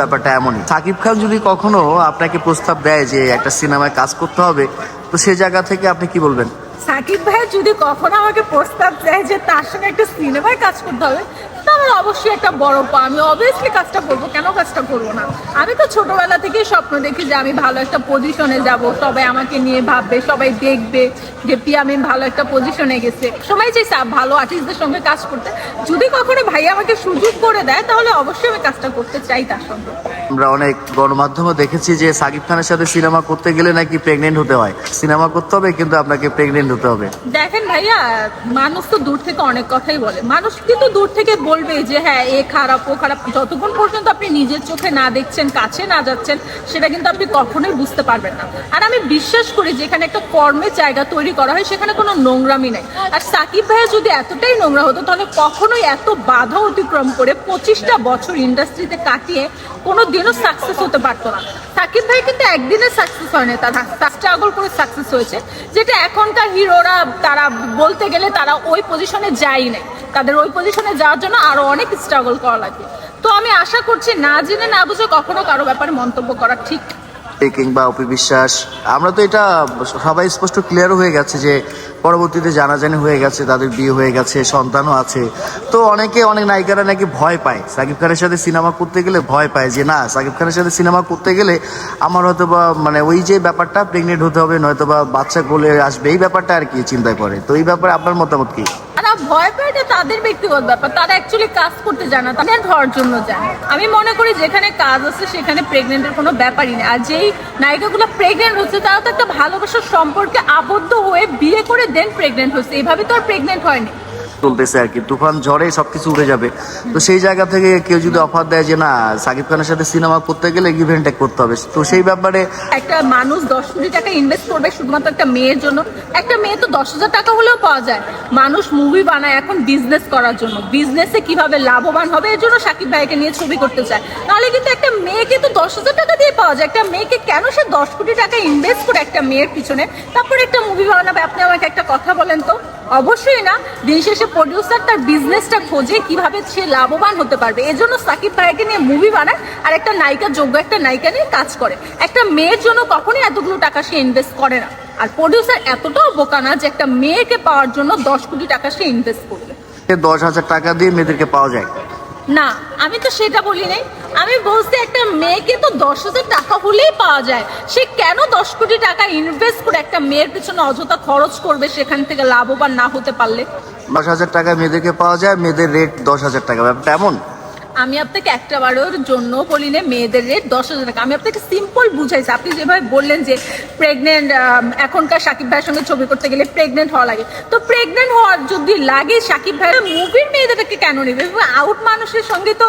ব্যাপারটা এমনই। সাকিব খান যদি কখনো আপনাকে প্রস্তাব দেয় যে একটা সিনেমায় কাজ করতে হবে, তো সে জায়গা থেকে আপনি কি বলবেন? সাকিব ভাই যদি কখনো আমাকে প্রস্তাব দেয় যে তার সঙ্গে একটা সিনেমায় কাজ করতে হবে তাহলে অবশ্যই একটা বড় পা। আমি অবভিয়াসলি কাজটা করব, কেন কাজটা করব না? আমি তো ছোটবেলা থেকেই স্বপ্ন দেখি যে আমি ভালো একটা পজিশনে যাব। সবাই আমাকে নিয়ে ভাববে, সবাই দেখবে যে পিয়ামিন ভালো একটা পজিশনে গেছে। সবাই যে ভালো আর্টিস্টদের সঙ্গে কাজ করতে, যদি কখনো ভাই আমাকে সুযোগ করে দেয়, তাহলে অবশ্যই আমি কাজটা করতে চাই তার সঙ্গে। আমরা অনেক গণমাধ্যমে দেখেছি যে সাকিব খানের সাথে সিনেমা করতে গেলে নাকি প্রেগনেন্ট হতে হয়। সিনেমা করতে হবে, কিন্তু আপনাকে প্রেগনেন্ট হতে হবে। দেখেন ভাইয়া, মানুষ তো দূর থেকে অনেক কথাই বলে। মানুষ কিন্তু দূর থেকে বলবে যে হ্যাঁ এ খারাপ, ও খারাপ। যতক্ষণ পর্যন্ত আপনি নিজের চোখে না দেখছেন, কাছে না যাচ্ছেন, সেটা কিন্তু আপনি কখনোই বুঝতে পারবেন না। আর আমি বিশ্বাস করি যেখানে একটা কর্মের জায়গা তৈরি করা হয়, সেখানে কোনো নোংরামি নেই। আর সাকিব ভাইয়া যদি এতটাই নোংরা হতো, তাহলে কখনোই এত বাধা অতিক্রম করে পঁচিশটা বছর ইন্ডাস্ট্রিতে কাটিয়ে কোনো দিনও সাকসেস হতে পারতো না। সাকিব ভাই কিন্তু একদিনে সাকসেস হয়নি, তারা স্ট্রাগল করে সাকসেস হয়েছে। যেটা এখনকার হিরোরা তারা বলতে গেলে তারা ওই পজিশনে যায় নাই। তাদের ওই পজিশনে যাওয়ার জন্য আরও অনেক স্ট্রাগল করা লাগে। তো আমি আশা করছি, না জেনে না বুঝে কখনো কারও ব্যাপারে মন্তব্য করা ঠিক কিংবা অপি বিশ্বাস। আমরা তো এটা সবাই স্পষ্ট ক্লিয়ার হয়ে গেছে যে পরবর্তীতে জানাজানি হয়ে গেছে, তাদের বিয়ে হয়ে গেছে, সন্তানও আছে। তো অনেকে, অনেক নায়িকারা নাকি ভয় পায়। সাকিব খানের সাথে সিনেমা করতে গেলে ভয় পায় যে, না, সাকিব খানের সাথে সিনেমা করতে গেলে আমার হয়তো বা মানে ওই যে ব্যাপারটা প্রেগনেন্ট হতে হবে নয়তো বা বাচ্চা কোলে আসবে। এই ব্যাপারটা আর কি চিন্তা করে তো এই ব্যাপারে আপনার মতামত কি? তারা ভয় পায় এটা তাদের ব্যক্তিগত ব্যাপার। তারা অ্যাকচুয়ালি কাজ করতে যায় না, তাদের হওয়ার জন্য যায়। আমি মনে করি যেখানে কাজ আছে, সেখানে প্রেগনেন্টের কোনো ব্যাপারই নেই। আর যেই নায়িকাগুলো প্রেগনেন্ট হচ্ছে, তারা তো একটা ভালোবাসার সম্পর্কে আবদ্ধ হয়ে বিয়ে করে দেন প্রেগনেন্ট হচ্ছে। এভাবে তো আর প্রেগনেন্ট হয়নি। চলতেছে আর কি। তুফান ঝড়ে সবকিছু উড়ে যাবে। তো সেই জায়গা থেকে কেউ যদি অফার দেয় যে, না, সাকিব খানের সাথে সিনেমা করতে গেলে গিভেন টেক করতে হবে। তো সেই ব্যাপারে একটা মানুষ দশ কোটি টাকা ইনভেস্ট করবে শুধুমাত্র একটা মেয়ের জন্য। একটা মেয়ে তো দশ হাজার টাকা হলেও পাওয়া যায়। মানুষ মুভি বানায় এখন বিজনেস করার জন্য। বিজনেসে কীভাবে লাভবান হবে এর জন্য সাকিব ভাইকে নিয়ে ছবি করতে চায়। নাহলে কিন্তু একটা মেয়েকে তো দশ হাজার টাকা দিয়ে পাওয়া যায়। একটা মেয়েকে কেন সে দশ কোটি টাকা ইনভেস্ট করে একটা মেয়ের পিছনে? তারপর একটা মুভি বানাবে। আপনি আমাকে একটা কথা বলেন তো? অবশ্যই না। দিন শেষে প্রডিউসার তার বিজনেসটা খোঁজে কীভাবে সে লাভবান হতে পারবে। এজন্য সাকিব ভাইকে নিয়ে মুভি বানায় আর একটা নায়িকা, যোগ্য একটা নায়িকা নিয়ে কাজ করে। একটা মেয়ের জন্য কখনোই এতগুলো টাকা সে ইনভেস্ট করে না। আর প্রডিউসার এতটাও বোকা না যে একটা মেয়েকে পাওয়ার জন্য দশ কোটি টাকা সে ইনভেস্ট করবে। দশ হাজার টাকা দিয়ে মেয়েদেরকে পাওয়া যায়। না, আমি তো সেটা বলি নাই। আমি বলছি একটা মেয়েকে তো দশ হাজার টাকা হলেই পাওয়া যায়। সে কেন দশ কোটি টাকা ইনভেস্ট করে একটা মেয়ের পিছনে অযথা খরচ করবে সেখান থেকে লাভবান না হতে পারলে? দশ হাজার টাকা মেয়েদেরকে পাওয়া যায়, মেয়েদের রেট দশ হাজার টাকা। ব্যাপারটা এমন? আমি আপনাকে একটা বারের জন্য বলি না মেয়েদের রেট দশ হাজার টাকা। আমি আপনাকে সিম্পল বুঝাইছি। আপনি যেভাবে বললেন যে প্রেগনেন্ট এখনকার সাকিব ভাইয়ের সঙ্গে ছবি করতে গেলে প্রেগনেন্ট হওয়া লাগে। তো প্রেগনেন্ট হওয়ার যদি লাগে, সাকিব ভাইয়ের মুভির মেয়েদেরকে কেন নেবে? আউট মানুষের সঙ্গে তো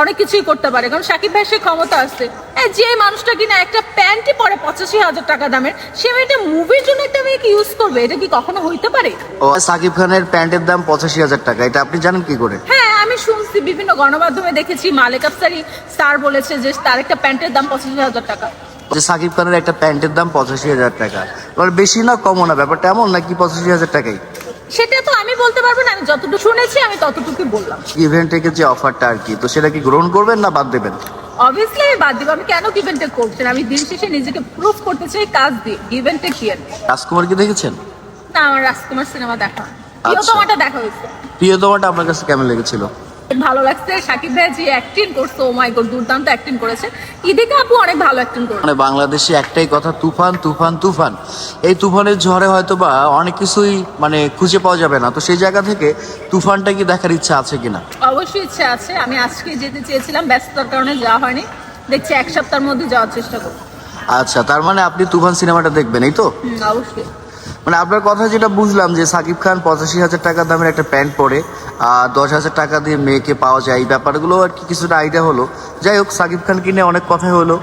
অনেক কিছুই করতে পারে। কারণ সাকিব ভাইয়ের সে ক্ষমতা আছে। যে মানুষটা কিনা একটা প্যান্টই পরে পঁচাশি হাজার টাকা দামের সে মেয়েটা মুভির জন্য একটা মেয়েকে ইউজ করবে? এটা কি কখনো হইতে পারে? ও সাকিব খানের প্যান্টের দাম পঁচাশি হাজার টাকা। এটা আপনি জানেন কি করে? হ্যাঁ আমি শুনছি বিভিন্ন গণমাধ্যমে দেখেছি। মালেক আফসারি স্যার বলেছে যে তার একটা প্যান্টের দাম পঁচাশি হাজার টাকা। যে সাকিব খানের একটা প্যান্টের দাম পঁচাশি হাজার টাকা। এবার বেশি না কমও না ব্যাপারটা এমন নাকি পঁচাশি হাজার টাকাই? সেটা তো আমি বলতে পারব না আমি যতটুকু শুনেছি আমি ততটুকু বললাম। ইভেন্ট থেকে যে অফারটা আর কি তো সেটা কি গ্রহণ করবেন না বাদ দেবেন? অবভিয়াসলি আমি বাদ দিব। আমি কেন গিভেন্টে করছি না? আমি দিন শেষে নিজেকে প্রুফ করতে চাই কাজ দিয়ে গিভেন্টে কি আর রাজকুমার কি দেখেছেন? না আমার রাজকুমার সিনেমা দেখা হয় আচ্ছা। প্রিয়তমাটা দেখা হয়েছে। প্রিয়তমাটা আপনার কাছে কেমন লেগেছিল? ভালো লাগছে। সাকিব ভাই যে অ্যাক্টিং করছে ও মাই গড দুর্দান্ত অ্যাক্টিং করেছে। ইদিকা আপু অনেক ভালো অ্যাক্টিং করেছে। মানে বাংলাদেশে একটাই কথা তুফান তুফান তুফান। এই তুফানের ঝড়ে হয়তো বা অনেক কিছুই মানে খুঁজে পাওয়া যাবে না। তো সেই জায়গা থেকে তুফানটা কি দেখার ইচ্ছা আছে কিনা? অবশ্যই ইচ্ছে আছে। আমি আজকে যেতে চেয়েছিলাম ব্যস্ততার কারণে যাওয়া হয়নি। দেখছি এক সপ্তাহের মধ্যে যাওয়ার চেষ্টা করব। আচ্ছা তার মানে আপনি তুফান সিনেমাটা দেখবেন এই তো? অবশ্যই। মানে আপনার কথা যেটা বুঝলাম যে সাকিব খান পঁচাশি হাজার টাকা দামের একটা প্যান্ট পরে, আর দশ হাজার টাকা দিয়ে মেয়েকে পাওয়া যায়, এই ব্যাপারগুলো আর কি কিছুটা আইডিয়া হলো। যাই হোক, সাকিব খান কিনে অনেক কথাই হলো।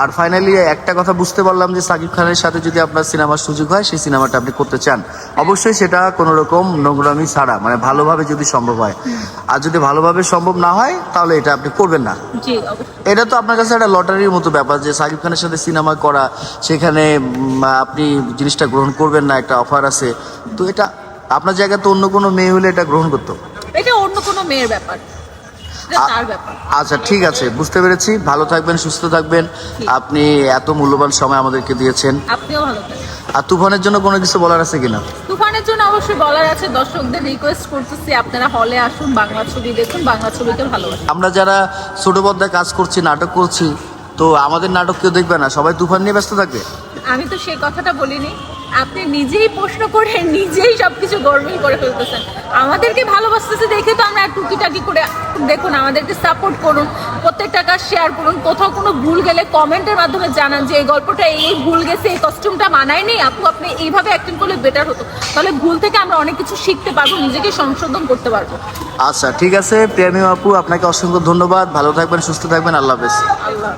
আর ফাইনালি একটা কথা বুঝতে পারলাম যে সাকিব খানের সাথে যদি আপনার সিনেমার সুযোগ হয় সেই সিনেমাটা আপনি করতে চান। অবশ্যই সেটা কোনো রকম নোংরামি ছাড়া মানে ভালোভাবে যদি সম্ভব হয়। আর যদি ভালোভাবে সম্ভব না হয় তাহলে এটা আপনি করবেন না। এটা তো আপনার কাছে একটা লটারির মতো ব্যাপার যে সাকিব খানের সাথে সিনেমা করা সেখানে আপনি জিনিসটা গ্রহণ করবেন না একটা অফার আছে। তো এটা আপনার জায়গায় তো অন্য কোনো মেয়ে হলে এটা গ্রহণ করতো। এটা অন্য কোনো মেয়ের ব্যাপার। আচ্ছা ঠিক আছে বুঝতে পেরেছি। ভালো থাকবেন সুস্থ থাকবেন। আপনি এত মূল্যবান সময় আমাদেরকে দিয়েছেন। আপনিও ভালো আর তুফানের জন্য কোনো কিছু বলার আছে কিনা? তুফানের জন্য অবশ্যই বলার আছে। দর্শকদের রিকোয়েস্ট করতেছি আপনারা হলে আসুন বাংলা ছবি দেখুন বাংলা ছবিকে ভালোবাসুন। আমরা যারা ছোট পর্দায় কাজ করছি নাটক করছি তো আমাদের নাটক কেউ দেখবে না? সবাই তুফান নিয়ে ব্যস্ত থাকবে? আমি তো সেই কথাটা বলিনি। আপনি নিজেই প্রশ্ন করে নিজেই সবকিছু গরমিল করে ফেলতেছেন। আমাদেরকে ভালোবাসতেছে দেখে তো আমরা টুকিটাকি করে দেখুন আমাদেরকে সাপোর্ট করুন প্রত্যেকটা কাজ শেয়ার করুন। কোথাও কোনো ভুল গেলে কমেন্টের মাধ্যমে জানান যে এই গল্পটা এই ভুল গেছে এই কস্টিউমটা মানায় নেই আপু আপনি এইভাবে অ্যাক্টিং করলে বেটার হতো। তাহলে ভুল থেকে আমরা অনেক কিছু শিখতে পারব নিজেকে সংশোধন করতে পারব। আচ্ছা ঠিক আছে প্রেমী আপু আপনাকে অসংখ্য ধন্যবাদ। ভালো থাকবেন সুস্থ থাকবেন আল্লাহ হাফেজ। আল্লাহ।